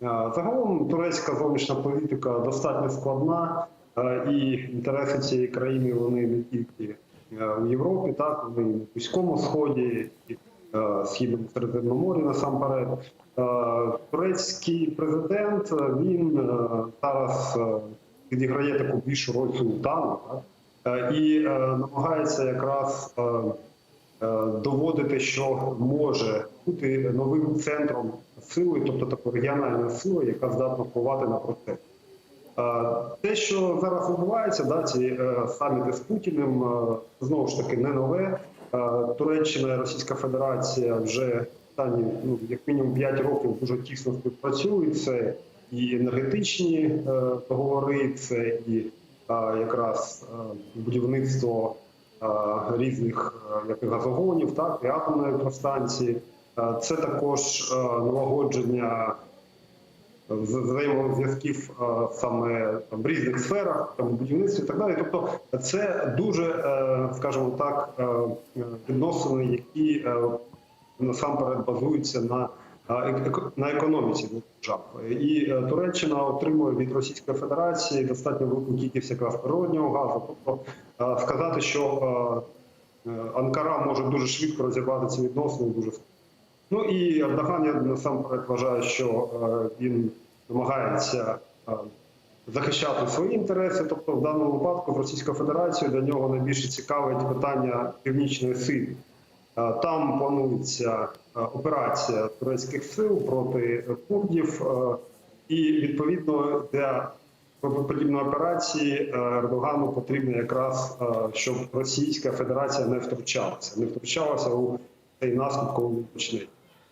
Загалом турецька зовнішня політика достатньо складна, е, і інтереси цієї країни вони не тільки е, у Європі, так вони і на Близькому Сході, і е, Східному Середземноморі насамперед. Е, Турецький президент е, він е, зараз е, відіграє таку більшу роль султану? Е, і е, намагається якраз е, е, доводити, що може бути новим центром сили, тобто такою регіональною силою, яка здатна впливати на процес. Те, що зараз відбувається, да, ці е, саміти з Путіним, е, знову ж таки не нове. Е, Туреччина і Російська Федерація вже останні ну як мінімум 5 років дуже тісно співпрацюють. Це і енергетичні договори, це і якраз будівництво різних як і газогонів, так і атомної електростанції. Е, Це також е, налагодження взаємозв'язків е, саме в різних сферах, там будівництві і так далі. Тобто, це дуже, скажімо так, відносини, які насамперед базуються на на економіці. І Туреччина отримує від Російської Федерації достатньо велику кількість якраз природнього газу. Тобто сказати, що Анкара може дуже швидко розірвати ці відносини, дуже. Ну і Ердоган, я насамперед вважаю, що е, він намагається е, захищати свої інтереси. Тобто, в даному випадку з Російською Федерацією для нього найбільше цікавить питання північної Сирії. Е, Там планується операція турецьких сил проти курдів, і відповідно для подібної операції Ердогану потрібно якраз, щоб Російська Федерація не втручалася, не втручалася у цей наступ, коли він почне.